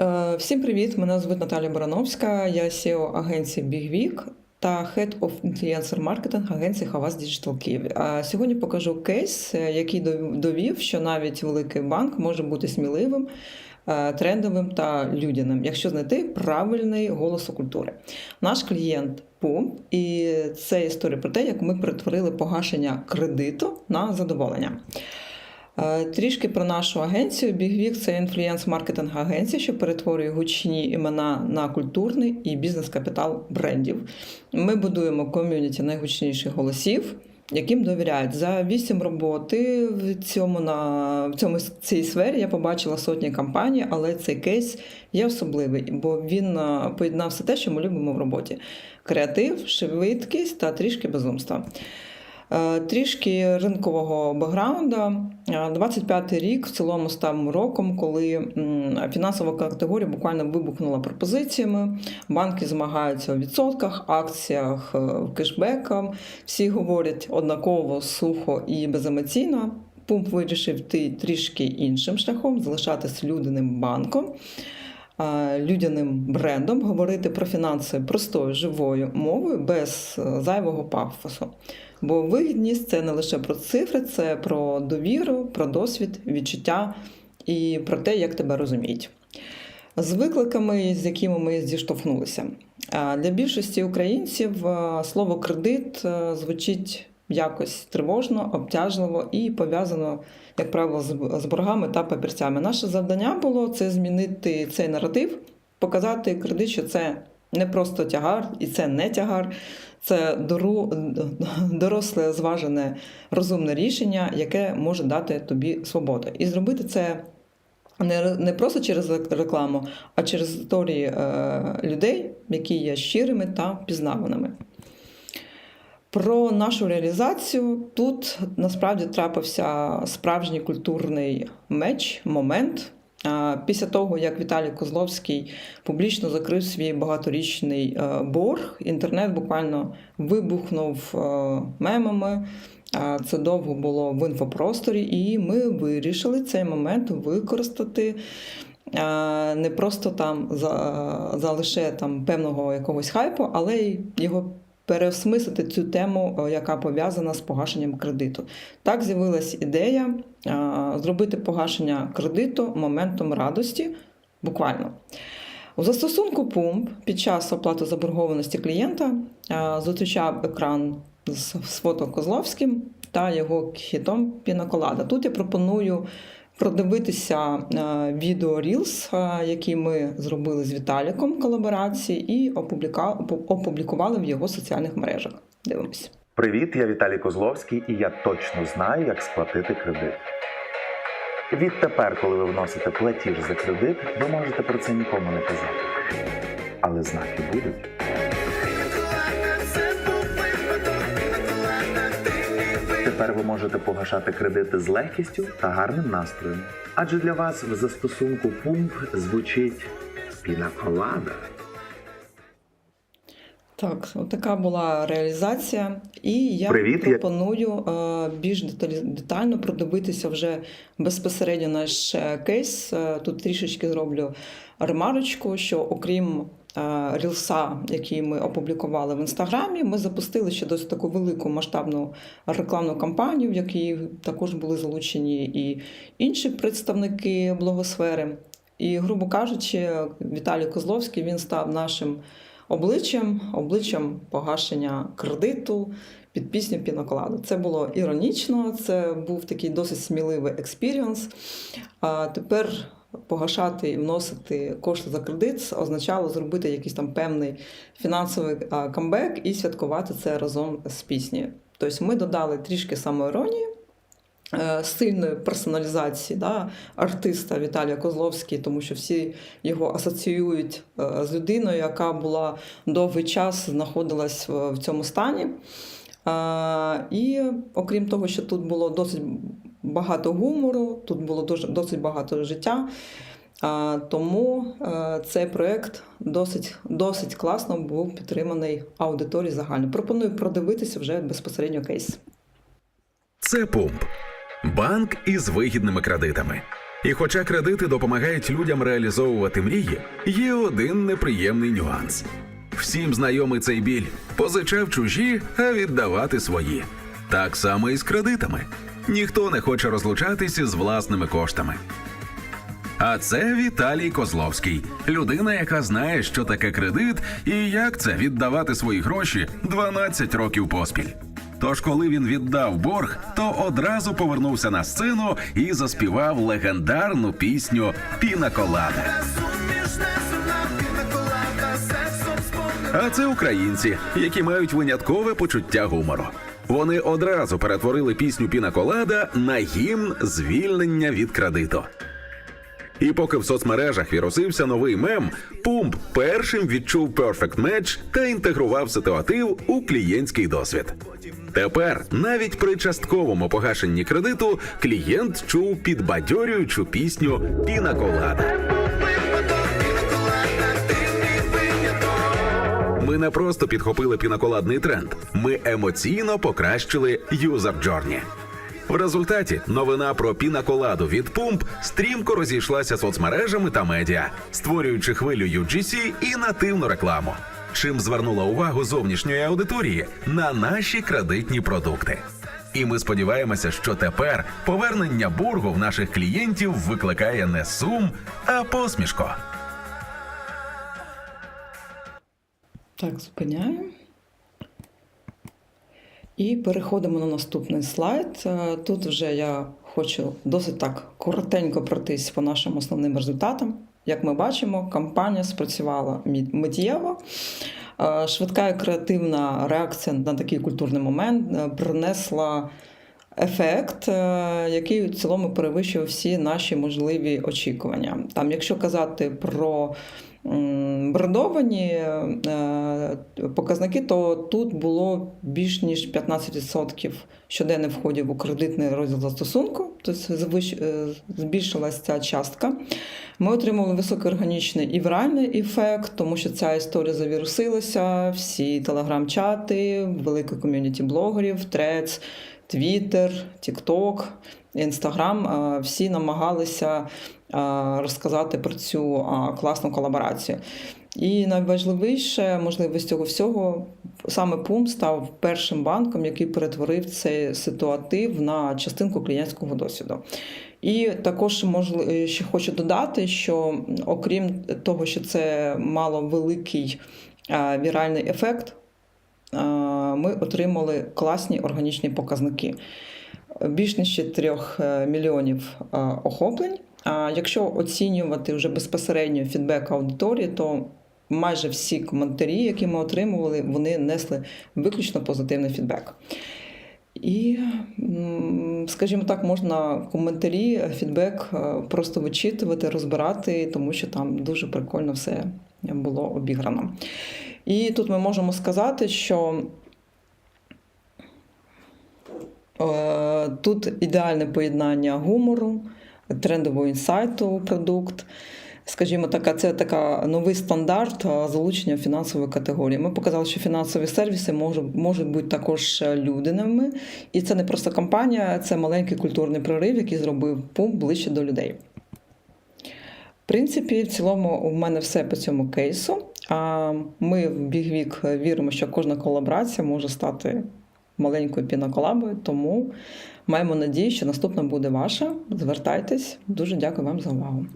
Е, Всім привіт! Мене звуть Наталя Барановська, я SEO агенції BigWeek та Head of Influencer Marketing агенції Havas Digital Київ. Сьогодні покажу кейс, е, який довів, що навіть великий банк може бути сміливим, е, трендовим та людяним, якщо знайти правильний голос у культури. Наш клієнт Пум, і це історія про те, як ми перетворили погашення кредиту на задоволення. Е, Трішки про нашу агенцію. BigWeek – це інфлюенс-маркетинг агенція, що перетворює гучні імена на культурний і бізнес-капітал брендів. Ми будуємо ком'юніті найгучніших голосів, яким довіряють. За вісім роботи в цьому на в цьому цій сфері я побачила сотні компаній, але цей кейс є особливий, бо він е, поєднав все те, що ми любимо в роботі: креатив, швидкість та трішки безумства. Е, Трішки ринкового бекграунда. Е, 25-й рік в цілому став роком, коли фінансова категорія буквально вибухнула пропозиціями. Банки змагаються у відсотках, акціях, е, кешбекам. Всі говорять однаково, сухо і беземоційно. Пумп вирішив йти трішки іншим шляхом, залишатись людяним банком. Людяним брендом говорити про фінанси простою живою мовою без е, зайвого пафосу. Бо вигідність це не лише про цифри, це про довіру, про досвід, відчуття і про те, як тебе розуміють. З викликами, з якими ми зіштовхнулися. Для більшості українців е, слово кредит е, звучить якось тривожно, обтяжливо і пов'язано, як правило, з- боргами та папірцями. Наше завдання було це змінити цей наратив, показати кредит, що це не просто тягар, і це не тягар, це дору, доросле, зважене, розумне рішення, яке може дати тобі свободу. І зробити це не, просто через рекламу, а через історії е, людей, які є щирими та впізнаваними. Про нашу реалізацію тут насправді трапився справжній культурний меч, момент. Після того, як Віталій Козловський публічно закрив свій багаторічний е, борг, інтернет буквально вибухнув е, мемами. Це довго було в інфопросторі, і ми вирішили цей момент використати не просто там за, за лише там певного якогось хайпу, але й його переосмислити цю тему, яка пов'язана з погашенням кредиту. Так з'явилась ідея зробити погашення кредиту моментом радості, буквально. У застосунку Пумп під час оплати заборгованості клієнта зустрічав екран з фото Козловським та його хітом Пінаколада. Тут я пропоную продивитися е, відео Reels, е, які ми зробили з Віталіком колаборації, і опублікували в його соціальних мережах. Дивимось. Привіт, я Віталій Козловський, і я точно знаю, як сплатити кредит. Відтепер, коли ви вносите платіж за кредит, ви можете про це нікому не казати. Але знаки будуть. Тепер ви можете погашати кредити з легкістю та гарним настроєм. Адже для вас в застосунку пумп звучить пінаколада. Так, така була реалізація, і я Привіт, пропоную е, більш детально продивитися вже безпосередньо наш е, кейс. Е, Тут трішечки зроблю ремарочку, що окрім рілса, який ми опублікували в інстаграмі, ми запустили ще досить таку велику масштабну рекламну кампанію, в якій також були залучені і інші представники блогосфери. І, грубо кажучи, Віталій Козловський він став нашим обличчям, обличчям погашення кредиту під пісню Піноколаду. Це було іронічно, це був такий досить сміливий експіріанс. А тепер погашати і вносити кошти за кредит означало зробити якийсь там певний фінансовий камбек і святкувати це разом з піснею. Тобто ми додали трішки самоіронії. е, Сильної персоналізації да, артиста Віталія Козловський, тому що всі його асоціюють е, з людиною, яка була довгий час знаходилась в цьому стані. І окрім того, що тут було досить багато гумору, тут було досить багато життя. Тому е, цей проєкт досить, досить класно був підтриманий аудиторією загально. Пропоную продивитися вже безпосередньо кейс. Це пумп банк із вигідними кредитами. І хоча кредити допомагають людям реалізовувати мрії, є один неприємний нюанс. Всім знайомий цей біль позичав чужі, а віддавати свої. Так само і з кредитами. Ніхто не хоче розлучатися з власними коштами. А це Віталій Козловський, людина, яка знає, що таке кредит і як це віддавати свої гроші 12 років поспіль. Тож, коли він віддав борг, то одразу повернувся на сцену і заспівав легендарну пісню Піна Колада. А це українці, які мають виняткове почуття гумору. Вони одразу перетворили пісню Піна Колада на гімн звільнення від кредиту. І поки в соцмережах вірусився новий мем, Пумп першим відчув Perfect Match та інтегрував ситуатив у клієнтський досвід. Тепер, навіть при частковому погашенні кредиту, клієнт чув підбадьорюючу пісню Піна Ми не просто підхопили пінаколадний тренд, ми емоційно покращили юзер джорні. В результаті новина про пінаколаду від пумп стрімко розійшлася соцмережами та медіа, створюючи хвилю UGC і нативну рекламу, чим звернула увагу зовнішньої аудиторії на наші кредитні продукти. І ми сподіваємося, що тепер повернення боргу в наших клієнтів викликає не сум, а посмішко. Так, зупиняємо. І переходимо на наступний слайд. Е, Тут вже я хочу досить так коротенько пройтись по нашим основним результатам. Як ми бачимо, кампанія спрацювала миттєво. Е, Швидка і креативна реакція на такий культурний момент е, принесла ефект, е, який в цілому перевищував всі наші можливі очікування. Там, якщо казати про брендовані е, показники, то тут було більш ніж 15% щоденних входів у кредитний розділ застосунку, тобто е, збільшилася ця частка. Ми отримали високий органічний і віральний ефект, тому що ця історія завірусилася, всі телеграм-чати, велике ком'юніті блогерів, трец, Твіттер, Тікток, Інстаграм е, всі намагалися е, розказати про цю е, класну колаборацію. І найважливіше, можливо, з цього всього, саме Пум став першим банком, який перетворив цей ситуатив на частинку клієнтського досвіду. І також можливо, ще хочу додати, що окрім того, що це мало великий віральний ефект, ми отримали класні органічні показники. Більш ніж 4 мільйонів е, охоплень. А якщо оцінювати вже безпосередньо фідбек аудиторії, то майже всі коментарі, які ми отримували, вони несли виключно позитивний фідбек. І, скажімо так, можна коментарі, фідбек е, просто вичитувати, розбирати, тому що там дуже прикольно все було обіграно. І тут ми можемо сказати, що е, тут ідеальне поєднання гумору, трендового інсайту у продукт. Скажімо, така це така новий стандарт залучення фінансової категорії. Ми показали, що фінансові сервіси можуть, можуть бути також людинами, і це не просто компанія, це маленький культурний прорив, який зробив пункт ближче до людей. В принципі, в цілому, у мене все по цьому кейсу. А ми в Бігвік віримо, що кожна колаборація може стати маленькою піноколабою, тому маємо надію, що наступна буде ваша. Звертайтесь. Дуже дякую вам за увагу.